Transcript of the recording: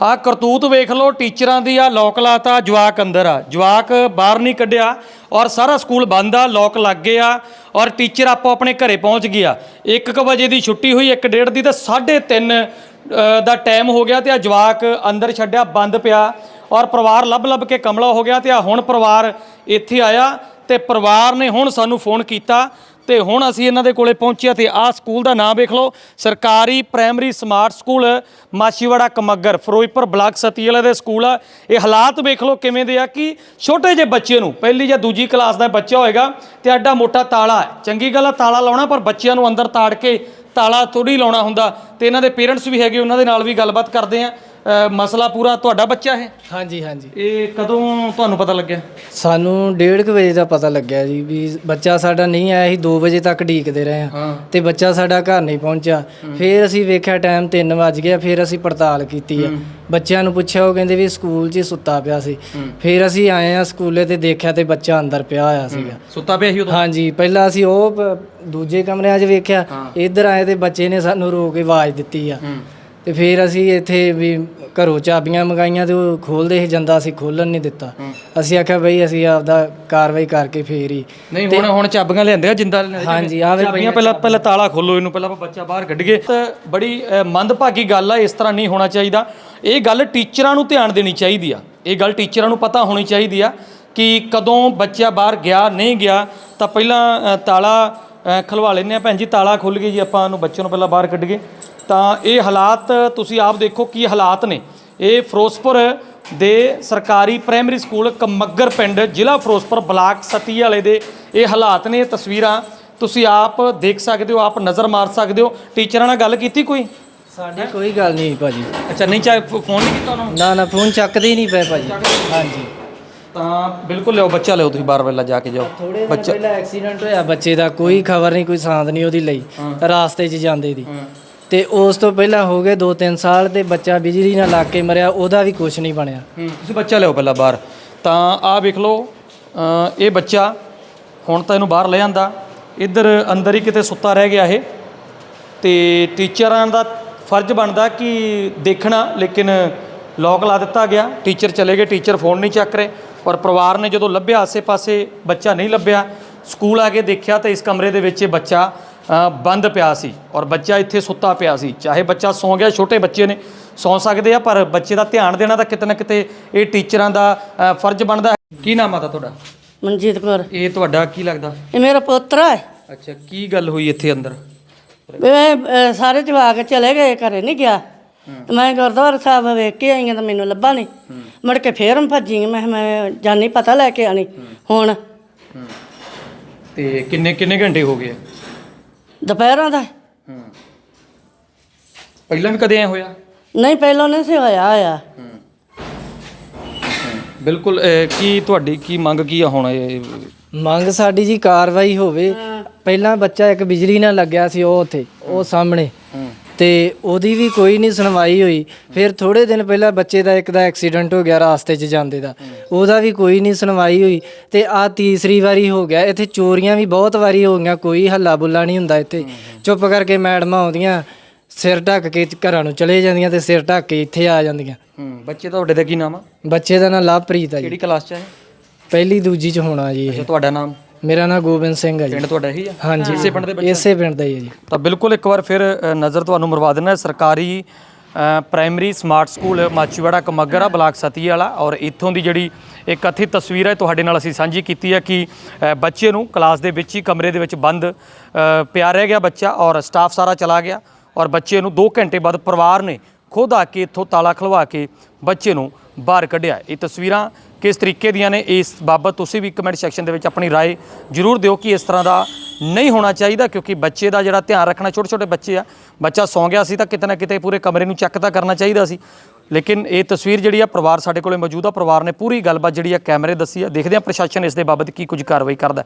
ਆ ਕਰਤੂਤ ਵੇਖ ਲਓ, ਟੀਚਰਾਂ ਦੀ ਆ ਲੋਕ ਲਾਤਾ ਜਵਾਕ ਅੰਦਰ ਆ। ਜਵਾਕ ਬਾਹਰ ਨਹੀਂ ਕੱਢਿਆ ਔਰ ਸਾਰਾ ਸਕੂਲ ਬੰਦ ਆ, ਲੋਕ ਲੱਗ ਗਏ ਆ ਔਰ ਟੀਚਰ ਆਪੋ ਆਪਣੇ ਘਰੇ ਪਹੁੰਚ ਗਿਆ 1:00 ਵਜੇ ਦੀ ਛੁੱਟੀ ਹੋਈ 1:30 ਦੀ ਤੇ 3:30 ਦਾ ਟਾਈਮ ਹੋ ਗਿਆ ਤੇ ਆ ਜਵਾਕ ਅੰਦਰ ਛੱਡਿਆ, ਬੰਦ ਪਿਆ ਔਰ ਪਰਿਵਾਰ ਲੱਭ ਲੱਭ ਕੇ ਕਮਲਾ ਹੋ ਗਿਆ ਤੇ ਆ ਹੁਣ ਪਰਿਵਾਰ ਇੱਥੇ ਆਇਆ ਤੇ ਪਰਿਵਾਰ ਨੇ ਹੁਣ ਸਾਨੂੰ ਫੋਨ ਕੀਤਾ ਤੇ ਹੁਣ ਅਸੀਂ ਇਹਨਾਂ ਦੇ ਕੋਲੇ ਪਹੁੰਚਿਆ ਤੇ ਆਹ ਸਕੂਲ ਦਾ ਨਾਮ ਵੇਖ ਲਓ। ਸਰਕਾਰੀ primary smart school, Machhiwara Kamaggar, Firozpur block ਸਤੀ ਵਾਲੇ ਦੇ ਸਕੂਲ ਆ। ਇਹ ਹਾਲਾਤ ਵੇਖ ਲਓ ਕਿਵੇਂ ਦੇ ਆ ਕਿ ਛੋਟੇ ਜਿਹੇ ਬੱਚੇ ਨੂੰ, ਪਹਿਲੀ ਜਾਂ ਦੂਜੀ ਕਲਾਸ ਦਾ ਬੱਚਾ ਹੋਏਗਾ ਤੇ ਐਡਾ ਮੋਟਾ ਤਾਲਾ ਚੰਗੀ ਗੱਲ ਆ, ਤਾਲਾ ਲਾਉਣਾ, ਪਰ ਬੱਚਿਆਂ ਨੂੰ ਅੰਦਰ ਤਾੜ ਕੇ ਤਾਲਾ ਥੋੜੀ ਲਾਉਣਾ ਹੁੰਦਾ ਤੇ ਇਹਨਾਂ ਦੇ ਪੇਰੈਂਟਸ ਵੀ ਹੈਗੇ, ਉਹਨਾਂ ਦੇ ਨਾਲ ਵੀ ਗੱਲਬਾਤ ਕਰਦੇ ਆ। ਮਸਲਾ ਪੂਰਾ ਤੁਹਾਡਾ ਬੱਚਾ ਹੈ ਹਾਂਜੀ ਹਾਂਜੀ। ਇਹ ਕਦੋਂ ਤੁਹਾਨੂੰ ਪਤਾ ਲੱਗਿਆ? ਸਾਨੂੰ 1:30 ਵਜੇ ਦਾ ਪਤਾ ਲੱਗਿਆ ਜੀ ਵੀ ਬੱਚਾ ਸਾਡਾ ਨਹੀਂ ਆਇਆ ਸੀ 2 ਵਜੇ ਤੱਕ ਢੀਕਦੇ ਰਹੇ ਹਾਂ। ਤੇ ਬੱਚਾ ਸਾਡਾ ਘਰ ਨਹੀਂ ਪਹੁੰਚਿਆ। ਫਿਰ ਅਸੀਂ ਵੇਖਿਆ ਟਾਈਮ 3 ਵੱਜ ਗਿਆ ਫਿਰ ਅਸੀਂ ਪੜਤਾਲ ਕੀਤੀ ਆ। ਬੱਚਿਆਂ ਨੂੰ ਪੁੱਛਿਆ ਉਹ ਕਹਿੰਦੇ ਵੀ ਸਕੂਲ 'ਚ ਸੁੱਤਾ ਪਿਆ ਸੀ। ਫਿਰ ਅਸੀਂ ਆਏ ਆ ਸਕੂਲੇ ਤੇ ਦੇਖਿਆ ਤੇ ਬੱਚਾ ਅੰਦਰ ਪਿਆ ਹੋਇਆ ਸੀਗਾ। ਸੁੱਤਾ ਪਿਆ ਸੀ ਉਦੋਂ? ਹਾਂਜੀ ਪਹਿਲਾਂ ਅਸੀਂ ਉਹ ਦੂਜੇ ਕਮਰਿਆਂ 'ਚ ਵੇਖਿਆ। ਇੱਧਰ ਆਏ ਤੇ ਬੱਚੇ ਨੇ ਸਾਨੂੰ ਰੋ ਕੇ ਆਵਾਜ਼ ਦਿੱਤੀ ਆ। ਤੇ ਫਿਰ ਅਸੀਂ ਇੱਥੇ ਵੀ ਘਰੋਂ ਚਾਬੀਆਂ ਮੰਗਾਈਆਂ ਤੇ ਉਹ ਖੋਲਦੇ ਸੀ ਜਾਂਦਾ ਅਸੀਂ ਖੋਲਣ ਨਹੀਂ ਦਿੱਤਾ। ਅਸੀਂ ਆਖਿਆ ਬਈ ਅਸੀਂ ਆਪਦਾ ਕਾਰਵਾਈ ਕਰਕੇ ਫੇਰ ਹੀ ਨਹੀਂ ਹੁਣ ਹੁਣ ਚਾਬੀਆਂ ਲਿਆਂਦੇ ਆ ਜਿੰਦਾ ਲਿਆਂਦੇ ਆ। ਹਾਂਜੀ ਆਵੇ ਚਾਬੀਆਂ ਪਹਿਲਾਂ ਪਹਿਲਾਂ ਤਾਲਾ ਖੋਲੋ ਇਹਨੂੰ ਪਹਿਲਾਂ ਆਪਾਂ ਬੱਚਾ ਬਾਹਰ ਕੱਢੀਏ। ਤਾਂ ਬੜੀ ਅ, ਮੰਦਭਾਗੀ ਗੱਲ ਆ ਇਸ ਤਰ੍ਹਾਂ ਨਹੀਂ ਹੋਣਾ ਚਾਹੀਦਾ। ਇਹ ਗੱਲ ਟੀਚਰਾਂ ਨੂੰ ਧਿਆਨ ਦੇਣੀ ਚਾਹੀਦੀ ਆ। ਇਹ ਗੱਲ ਟੀਚਰਾਂ ਨੂੰ ਪਤਾ ਹੋਣੀ ਚਾਹੀਦੀ ਆ ਕਿ ਕਦੋਂ ਬੱਚਾ ਬਾਹਰ ਗਿਆ ਨਹੀਂ ਗਿਆ ਤਾਂ ਪਹਿਲਾਂ ਅ, ਤਾਲਾ ਅ, ਖਲਵਾ ਲੈਂਦੇ ਆ ਭੈਣ ਜੀ ਤਾਲਾ ਖੁੱਲ ਗਿਆ ਜੀ ਆਪਾਂ ਨੂੰ ਬੱਚੇ ਨੂੰ ਪਹਿਲਾਂ ਬਾਹਰ ਕੱਢੀਏ। ਤਾਂ ਇਹ ਹਾਲਾਤ ਤੁਸੀਂ ਆਪ ਦੇਖੋ ਕੀ ਹਾਲਾਤ ਨੇ। ਇਹ ਫਿਰੋਜ਼ਪੁਰ ਦੇ ਸਰਕਾਰੀ ਪ੍ਰਾਇਮਰੀ ਸਕੂਲ ਕਮੱਗਰ ਪਿੰਡ ਜ਼ਿਲ੍ਹਾ ਫਿਰੋਜ਼ਪੁਰ ਬਲਾਕ ਸਤੀ ਵਾਲੇ ਦੇ ਇਹ ਹਾਲਾਤ ਨੇ। ਤਸਵੀਰਾਂ ਤੁਸੀਂ ਆਪ ਦੇਖ ਸਕਦੇ ਹੋ ਆਪ ਨਜ਼ਰ ਮਾਰ ਸਕਦੇ ਹੋ। ਟੀਚਰਾਂ ਨਾਲ ਗੱਲ ਕੀਤੀ ਕੋਈ? ਸਾਡੀ ਕੋਈ ਗੱਲ ਨਹੀਂ ਭਾਜੀ। ਅੱਛਾ ਨਹੀਂ ਚਾਹੇ ਫੋਨ ਨਹੀਂ ਕੀਤਾ ਉਹਨਾਂ ਨੂੰ? ਨਾ ਨਾ ਫੋਨ ਚੱਕਦੇ ਹੀ ਨਹੀਂ ਪਏ ਭਾਜੀ। ਹਾਂਜੀ। ਤਾਂ ਬਿਲਕੁਲ ਲਿਓ ਬੱਚਾ ਲਿਓ ਤੁਸੀਂ ਬਾਰ ਵੇਲਾ ਜਾ ਕੇ ਜਾਓ। ਥੋੜੇ ਦਿਨ ਪਹਿਲਾਂ ਐਕਸੀਡੈਂਟ ਹੋਇਆ ਬੱਚੇ ਦਾ ਕੋਈ ਖਬਰ ਨਹੀਂ ਕੋਈ ਸਾਂਦ ਨਹੀਂ ਉਹਦੀ ਲਈ। ਰਾਸਤੇ 'ਚ ਜਾਂਦੇ ਦੀ। ਤੇ ਉਸ ਤੋਂ ਪਹਿਲਾਂ ਹੋ ਗਏ 2-3 ਸਾਲ ਤੇ ਬੱਚਾ ਬਿਜਲੀ ਨਾਲ ਲੱਗ ਕੇ ਮਰਿਆ ਉਹਦਾ ਵੀ ਕੁਝ ਨਹੀਂ ਬਣਿਆ। ਤੁਸੀਂ ਬੱਚਾ ਲਿਓ ਪਹਿਲਾਂ ਬਾਹਰ। ਤਾਂ ਆਹ ਵੇਖ ਲਓ ਅ, ਇਹ ਬੱਚਾ ਹੁਣ ਤਾਂ ਇਹਨੂੰ ਬਾਹਰ ਲੈ ਆਂਦਾ। ਇੱਧਰ ਅੰਦਰ ਹੀ ਕਿਤੇ ਸੁੱਤਾ ਰਹਿ ਗਿਆ ਇਹ। ਤੇ ਟੀਚਰਾਂ ਦਾ ਫਰਜ਼ ਬਣਦਾ ਕਿ ਦੇਖਣਾ ਲੇਕਿਨ ਲੋਕ ਲਾ ਦਿੱਤਾ ਗਿਆ। ਟੀਚਰ ਚਲੇ ਗਏ ਟੀਚਰ ਫੋਨ ਨਹੀਂ ਚੱਕ ਰਹੇ। ਔਰ ਪਰਿਵਾਰ ਨੇ ਜਦੋਂ ਲੱਭਿਆ ਆਸੇ-ਪਾਸੇ ਬੱਚਾ ਨਹੀਂ ਲੱਭਿਆ। ਸਕੂਲ ਆ ਕੇ ਦੇਖਿਆ ਤਾਂ ਇਸ ਕਮਰੇ ਦੇ ਵਿੱਚ ਇਹ ਬੱਚਾ ਬੰਦ ਪਿਆ ਸੀ ਔਰ ਬੱਚਾ ਇੱਥੇ ਸੁੱਤਾ ਪਿਆ ਸੀ। ਚਾਹੇ ਬੱਚਾ ਸੌਂ ਗਿਆ ਛੋਟੇ ਬੱਚੇ ਨੇ ਸੌਂ ਸਕਦੇ ਆ ਪਰ ਬੱਚੇ ਦਾ ਧਿਆਨ ਦੇਣਾ ਤਾਂ ਕਿਤੇ ਨਾ ਕਿਤੇ ਇਹ ਟੀਚਰਾਂ ਦਾ ਅ, ਫਰਜ਼ ਬਣਦਾ ਹੈ। ਕੀ ਨਾਮ ਆ ਤੁਹਾਡਾ? ਮਨਜੀਤ ਕੌਰ। ਇਹ ਤੁਹਾਡਾ ਕੀ ਲੱਗਦਾ? ਇਹ ਮੇਰਾ ਪੁੱਤਰ ਹੈ ਅੱਛਾ ਕੀ ਗੱਲ ਹੋਈ ਇੱਥੇ ਅੰਦਰ? ਮੈਂ ਅਹ, ਸਾਰੇ ਜਵਾਕ ਚਲੇ ਗਏ ਘਰੇ ਨਹੀਂ ਗਿਆ। ਤੇ ਮੈਂ ਗੁਰਦੁਆਰਾ ਸਾਹਿਬ ਵੇਖ ਕੇ ਆਈ ਹਾਂ ਤਾਂ ਮੈਨੂੰ ਲੱਭਾ ਨਹੀਂ। ਮੁੜ ਕੇ ਫੇਰ ਮੈਂ ਭੱਜੀ ਮੈਂ ਕਿਹਾ ਮੈਂ ਜਾਨੀ ਪਤਾ ਲੈ ਕੇ ਆਣੀ ਹੁਣ ਤੇ ਕਿੰਨੇ ਕਿੰਨੇ ਘੰਟੇ ਹੋ ਗਏ? ਦੁਪਹਿਰਾਂ ਦਾ। ਹੂੰ ਪਹਿਲਾਂ ਵੀ ਕਦੇ ਐ ਹੋਇਆ? ਨਹੀਂ ਪਹਿਲਾਂ ਨਹੀਂ ਸੀ ਹੋਇਆ ਹੋਇਆ ਬਿਲਕੁਲ ਅਹ, ਕੀ ਤੁਹਾਡੀ ਕੀ ਮੰਗ ਕੀ ਆ ਹੁਣ ਇਹ? ਮੰਗ ਸਾਡੀ ਜੀ ਕਾਰਵਾਈ ਹੋਵੇ। ਪਹਿਲਾਂ ਬੱਚਾ ਇੱਕ ਬਿਜਲੀ ਨਾਲ ਲੱਗਿਆ ਸੀ ਉਹ ਉੱਥੇ ਉਹ ਸਾਹਮਣੇ। ਤੇ ਉਹਦੀ ਵੀ ਕੋਈ ਨਹੀਂ ਸੁਣਵਾਈ ਹੋਈ। ਫਿਰ ਥੋੜੇ ਦਿਨ ਪਹਿਲਾਂ ਬੱਚੇ ਦਾ ਇੱਕ ਦਾ ਐਕਸੀਡੈਂਟ ਹੋ ਗਿਆ ਰਾਸਤੇ 'ਚ ਜਾਂਦੇ ਦਾ। ਉਹਦਾ ਵੀ ਕੋਈ ਨਹੀਂ ਸੁਣਵਾਈ ਹੋਈ ਤੇ ਆ ਤੀਸਰੀ ਵਾਰੀ ਹੋ ਗਿਆ। ਇੱਥੇ ਚੋਰੀਆਂ ਵੀ ਬਹੁਤ ਵਾਰੀ ਹੋ ਗਈਆਂ ਕੋਈ ਹੱਲਾ ਬੁੱਲਾ ਨਹੀਂ ਹੁੰਦਾ ਇੱਥੇ। ਚੁੱਪ ਕਰਕੇ ਮੈਡਮਾਂ ਆਉਂਦੀਆਂ ਸਿਰ ਢੱਕ ਕੇ ਘਰਾਂ ਨੂੰ ਚਲੇ ਜਾਂਦੀਆਂ ਤੇ ਸਿਰ ਢੱਕ ਕੇ ਇੱਥੇ ਆ ਜਾਂਦੀਆਂ। ਹੂੰ ਬੱਚੇ ਤੁਹਾਡੇ ਦਾ ਕੀ ਨਾਮ ਆ? ਬੱਚੇ ਦਾ ਨਾਂ ਲਵਪ੍ਰੀਤ ਆ ਜੀ। ਕਿਹੜੀ ਕਲਾਸ ਚ ਹੈ ਪਹਿਲੀ ਦੂਜੀ 'ਚ ਹੋਣਾ ਜੀ ਇਹ। ਅੱਛਾ ਤੁਹਾਡਾ ਨਾਮ? ਮੇਰਾ ਨਾਮ ਗੋਬਿੰਦ ਸਿੰਘ ਹੈ ਜੀ। ਪਿੰਡ ਤੁਹਾਡਾ ਇਹੀ ਆ? ਹਾਂਜੀ। ਇਸੇ ਪਿੰਡ ਦੇ ਬੱਚੇ? ਇਸੇ ਪਿੰਡ ਦਾ ਹੀ ਹੈ ਜੀ। ਤਾਂ ਬਿਲਕੁਲ ਇੱਕ ਵਾਰ ਫਿਰ ਅ, ਨਜ਼ਰ ਤੁਹਾਨੂੰ ਮਰਵਾ ਦਿੰਦਾ ਸਰਕਾਰੀ ਅ, primary smart school Machhiwara Kamaggar block ਸਤੀ ਵਾਲਾ ਔਰ ਇੱਥੋਂ ਦੀ ਜਿਹੜੀ ਇੱਕ ਕਥਿਤ ਤਸਵੀਰ ਹੈ ਤੁਹਾਡੇ ਨਾਲ ਅਸੀਂ ਸਾਂਝੀ ਕੀਤੀ ਹੈ ਕਿ ਅ, ਬੱਚੇ ਨੂੰ ਕਲਾਸ ਦੇ ਵਿੱਚ ਹੀ ਕਮਰੇ ਦੇ ਵਿੱਚ ਬੰਦ ਅ, ਪਿਆ ਰਹਿ ਗਿਆ ਬੱਚਾ ਔਰ ਸਟਾਫ ਸਾਰਾ ਚਲਾ ਗਿਆ। ਔਰ ਬੱਚੇ ਨੂੰ 2 ਘੰਟੇ ਬਾਅਦ ਪਰਿਵਾਰ ਨੇ ਖੁਦ ਆ ਕੇ ਇੱਥੋਂ ਤਾਲਾ ਖਲਵਾ ਕੇ ਬੱਚੇ ਨੂੰ ਬਾਹਰ ਕੱਢਿਆ ਇਹ ਤਸਵੀਰਾਂ ਕਿਸ ਤਰੀਕੇ ਦੀਆਂ ਨੇ ਇਸ ਬਾਬਤ ਤੁਸੀਂ ਵੀ ਕਮੈਂਟ ਸੈਕਸ਼ਨ ਦੇ ਵਿੱਚ ਆਪਣੀ رائے ਜ਼ਰੂਰ ਦਿਓ ਕਿ ਇਸ ਤਰ੍ਹਾਂ ਦਾ ਨਹੀਂ ਹੋਣਾ ਚਾਹੀਦਾ ਕਿਉਂਕਿ ਬੱਚੇ ਦਾ ਜਿਹੜਾ ਧਿਆਨ ਰੱਖਣਾ ਛੋਟੇ ਛੋਟੇ ਬੱਚੇ ਆ ਬੱਚਾ ਸੌਂ ਗਿਆ ਸੀ ਤਾਂ ਕਿਤੇ ਨਾ ਕਿਤੇ ਪੂਰੇ ਕਮਰੇ ਨੂੰ ਚੈੱਕ ਤਾਂ ਕਰਨਾ ਚਾਹੀਦਾ ਸੀ ਲੇਕਿਨ ਇਹ ਤਸਵੀਰ ਜਿਹੜੀ ਆ ਪਰਿਵਾਰ ਸਾਡੇ ਕੋਲੇ ਮੌਜੂਦ ਆ ਪਰਿਵਾਰ ਨੇ ਪੂਰੀ ਗੱਲਬਾਤ ਜਿਹੜੀ ਆ ਕੈਮਰੇ ਦੱਸੀ ਆ ਦੇਖਦੇ ਆ ਪ੍ਰਸ਼ਾਸਨ ਇਸ ਦੇ ਬਾਬਤ ਕੀ ਕੁਝ ਕਾਰਵਾਈ ਕਰਦਾ